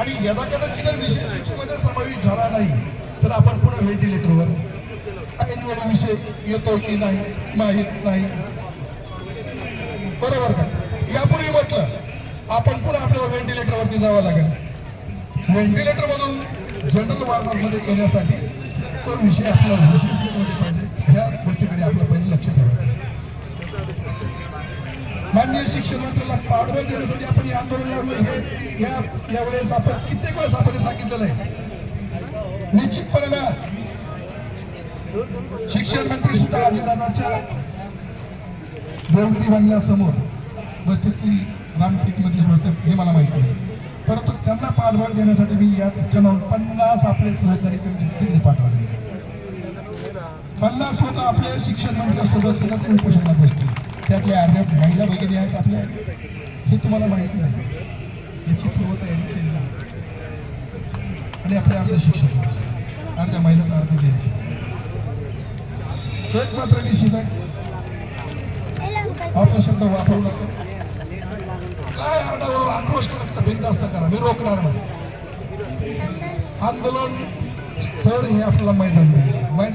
आणि यदा कदाचित जर विषय सूचीमध्ये समावेश झाला नाही तर आपण पुन्हा व्हेंटिलेटरवर ऐन वेळी विषय येतो की नाही माहीत नाही. बरोबर का? यापूर्वी म्हटलं आपण पुन्हा आपल्याला व्हेंटिलेटरवरती जावं लागेल. व्हेंटिलेटर मधून जनरल वार्डमध्ये येण्यासाठी तो विषय आपल्या विषय सूचीमध्ये पाहिजे. ह्या माननीय शिक्षण मंत्र्याला पाठबळ देण्यासाठी आपण हे आंदोलन लावलं हे या यावेळेस आपण कित्येक वेळेस आपण सांगितलेलं आहे. निश्चितपणे शिक्षण मंत्री सुद्धा अजितदादाच्या देवगिरी बंगल्यासमोर बसतील की रामटेकमध्ये बसतात हे मला माहिती नाही. परंतु त्यांना पाठबळ देण्यासाठी मी या ठिकाणाहून पन्नास आपले सहकारी त्यांच्या पाठवले. पन्नास स्वतः आपल्या शिक्षण मंत्र्यासोबत सुद्धा ते उपोषणात बसतील. त्यातल्या अर्ध्या महिला भगिनी आहेत आपल्या. हे तुम्हाला माहीत नाही. याची पूर्वतयारी केली आणि आपले अर्धे शिक्षक अर्ध्या महिला तर अर्धे जेंट्स. एक मात्र निश्चित आहे. अपशब्द वापरू नका. काय आरडावर आक्रोश करत बिंदास्त करा? मी रोखणार नाही. आंदोलन स्थळ हे आपल्याला मैदान दिलेलं मैदान